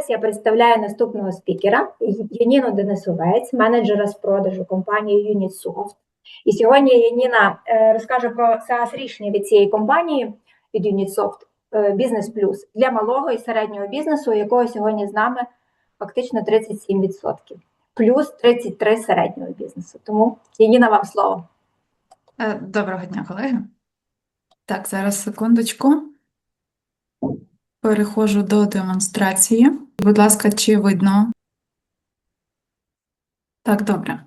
Зараз я представляю наступного спікера Яніну Денисовець, менеджера з продажу компанії Unitsoft. І сьогодні Яніна е, розкаже про SaaS рішення від цієї компанії від Unitsoft е, Business Plus для малого і середнього бізнесу, якого сьогодні з нами фактично 37%, плюс 33 середнього бізнесу. Тому Яніна, вам слово. Е, Доброго дня, колеги. Так, зараз секундочку. Переходжу до демонстрації. Будь ласка, чи видно? Так, добре.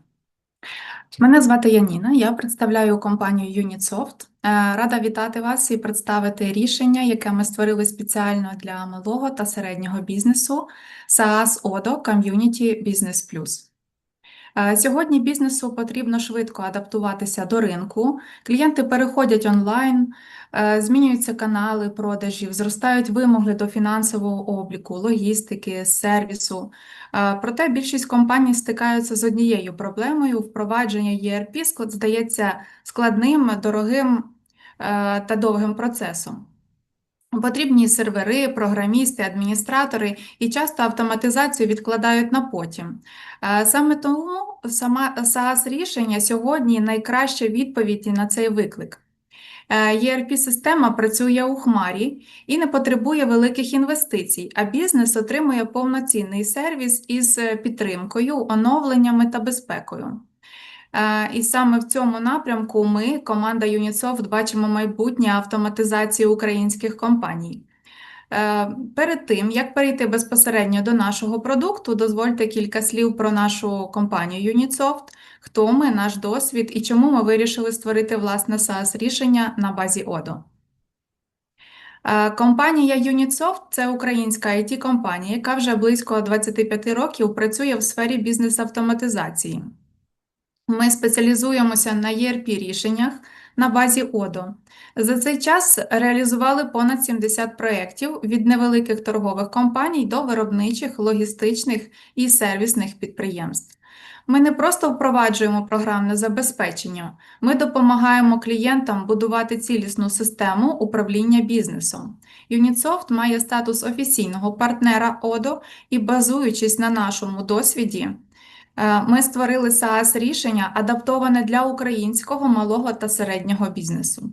Мене звати Яніна, я представляю компанію Unitsoft. Е, Рада вітати вас і представити рішення, яке ми створили спеціально для малого та середнього бізнесу SaaS ODO Community Business Plus. Е, Сьогодні бізнесу потрібно швидко адаптуватися до ринку. Клієнти переходять онлайн, е, змінюються канали продажів, зростають вимоги до фінансового обліку, логістики, сервісу. Е, Проте більшість компаній стикаються з однією проблемою: впровадження ERP здається складним, дорогим та довгим процесом. Потрібні сервери, програмісти, адміністратори і часто автоматизацію відкладають на потім. Е, Саме тому сама SaaS-рішення сьогодні найкраща відповідь на цей виклик. Е, ERP-система працює у хмарі і не потребує великих інвестицій, а бізнес отримує повноцінний сервіс із е, підтримкою, оновленнями та безпекою. Е, І саме в цьому напрямку ми, команда Unitsoft, бачимо майбутнє автоматизації українських компаній. Е, Перед тим, як перейти безпосередньо до нашого продукту, дозвольте кілька слів про нашу компанію Unitsoft, хто ми, наш досвід і чому ми вирішили створити власне SaaS-рішення на базі ODO. Е, Компанія Unitsoft – це українська IT-компанія, яка вже близько 25 років працює в сфері бізнес-автоматизації. Ми спеціалізуємося на ERP-рішеннях на базі ODO. За цей час реалізували понад 70 проєктів від невеликих торгових компаній до виробничих, логістичних і сервісних підприємств. Ми не просто впроваджуємо програмне забезпечення, ми допомагаємо клієнтам будувати цілісну систему управління бізнесом. Unitsoft має статус офіційного партнера ODO і, базуючись на нашому досвіді, Ми створили SaaS рішення, адаптоване для українського малого та середнього бізнесу.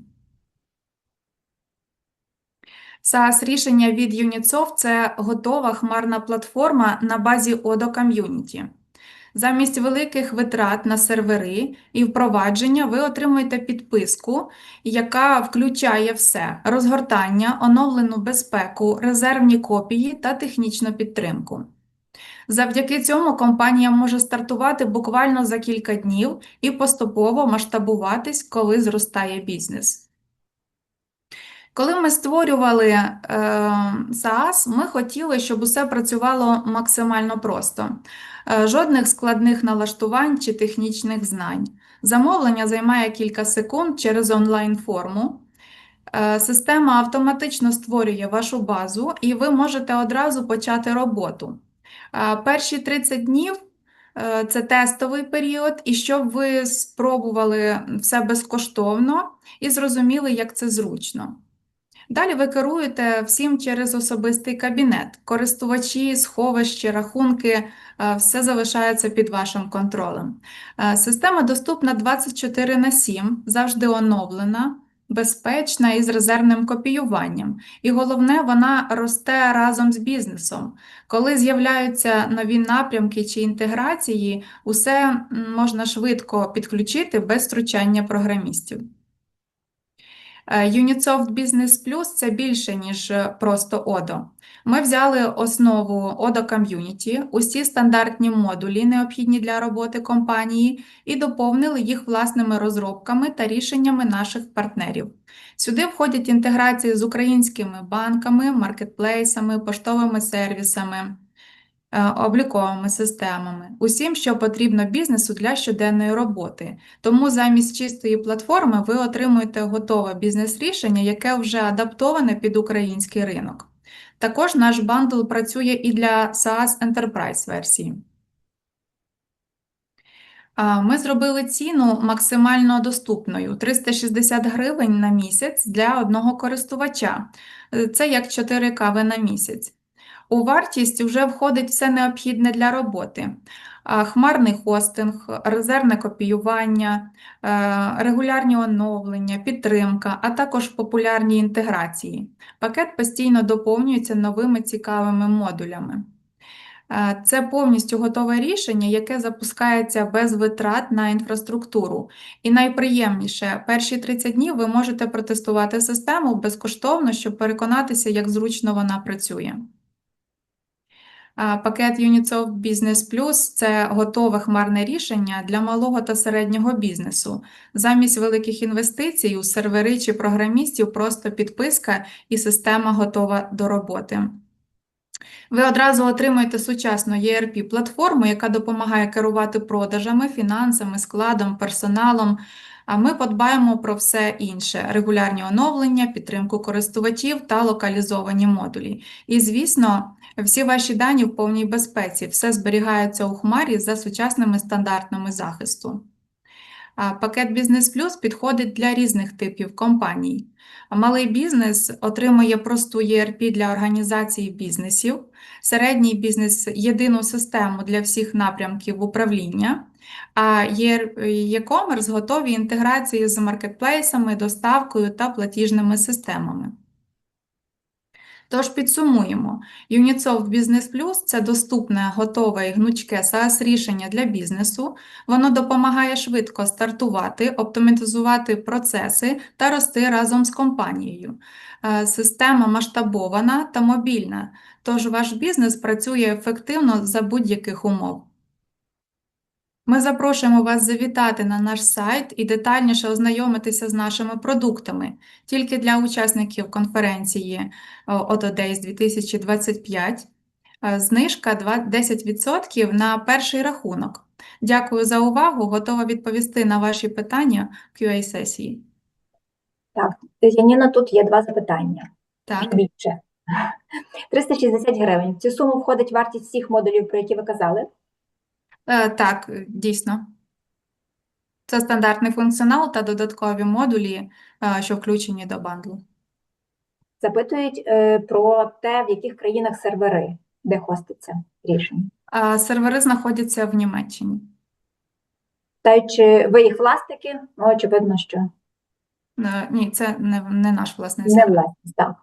SaaS рішення від Unitsoft – це готова хмарна платформа на базі ODO Community. Замість великих витрат на сервери і впровадження ви отримуєте підписку, яка включає все: розгортання, оновлену безпеку, резервні копії та технічну підтримку. Завдяки цьому компанія може стартувати буквально за кілька днів і поступово масштабуватись, коли зростає бізнес. Коли ми створювали е, SaaS, ми хотіли, щоб усе працювало максимально просто. Е, жодних складних налаштувань чи технічних знань. Замовлення займає кілька секунд через онлайн-форму. Е, Система автоматично створює вашу базу, і ви можете одразу почати роботу. Е, Перші 30 днів е, це тестовий період, і щоб ви спробували все безкоштовно і зрозуміли, як це зручно. Далі ви керуєте всім через особистий кабінет. Користувачі, сховищі, рахунки, е, все залишається під вашим контролем. Система доступна 24 на 7, завжди оновлена, безпечна і з резервним копіюванням. І головне, вона росте разом з бізнесом. Коли з'являються нові напрямки чи інтеграції, усе можна швидко підключити без втручання програмістів. Е, Unitsoft Business Plus – це більше, ніж е, просто ODO. Ми взяли основу ODO Community, усі стандартні модулі, необхідні для роботи компанії, і доповнили їх власними розробками та рішеннями наших партнерів. Сюди входять інтеграції з українськими банками, маркетплейсами, поштовими сервісами, обліковими системами, усім, що потрібно бізнесу для щоденної роботи. Тому замість чистої платформи ви отримуєте готове бізнес-рішення, яке вже адаптоване під український ринок. Також наш бандл працює і для SaaS Enterprise версії. Ми зробили ціну максимально доступною 360 гривень на місяць для одного користувача. Е, Це як 4 кави на місяць. У вартість вже входить все необхідне для роботи. Хмарний хостинг, резервне копіювання, е, регулярні оновлення, підтримка, а також популярні інтеграції. Пакет постійно доповнюється новими цікавими модулями. Е, Це повністю готове рішення, яке запускається без витрат на інфраструктуру. І найприємніше, перші 30 днів ви можете протестувати систему безкоштовно, щоб переконатися, як зручно вона працює. Пакет Unitsoft Business Plus – це готове хмарне рішення для малого та середнього бізнесу. Замість великих інвестицій у сервери чи програмістів просто підписка і система готова до роботи. Ви одразу отримуєте сучасну ERP-платформу, яка допомагає керувати продажами, фінансами, складом, персоналом. А ми подбаємо про все інше: регулярні оновлення, підтримку користувачів та локалізовані модулі. І, звісно, всі ваші дані в повній безпеці, все зберігається у хмарі за сучасними стандартами захисту. Пакет Бізнес Плюс підходить для різних типів компаній. Малий бізнес отримує просту ERP для організації бізнесів, середній бізнес – єдину систему для всіх напрямків управління, а e-commerce готові інтеграції з маркетплейсами, доставкою та платіжними системами. Тож підсумуємо. Unitsoft Business Plus – це доступне, готове і гнучке SaaS-рішення для бізнесу. Воно допомагає швидко стартувати, оптимізувати процеси та рости разом з компанією. Е, Система масштабована та мобільна, тож ваш бізнес працює ефективно за будь-яких умов. Ми запрошуємо вас завітати на наш сайт і детальніше ознайомитися з нашими продуктами. Тільки для учасників конференції е, Auto Days 2025 е, знижка два- 10% на перший рахунок. Дякую за увагу. Готова відповісти на ваші питання в QA-сесії. Так, Яніна, тут є два запитання. Так, Більше. 360 гривень. В цю суму входить вартість всіх модулів, про які ви казали. Е, так, е, дійсно. Це стандартний функціонал та додаткові модулі, е, що включені до бандлу. Запитують про те, в яких країнах сервери, де хоститься рішення. Сервери знаходяться в Німеччині. Та чи ви їх власники? Ну, очевидно, що Ні, це не, не наш власний не сервер. власність. Так.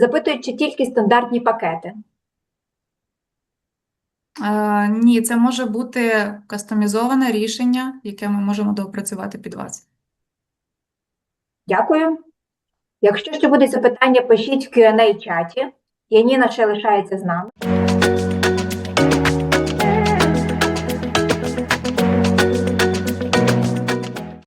Запитують, чи тільки стандартні пакети. Е, Ні, це може бути кастомізоване рішення, яке ми можемо доопрацювати під вас. Дякую. Якщо ще будуть запитання, пишіть в Q&A чаті. Яніна ще лишається з нами.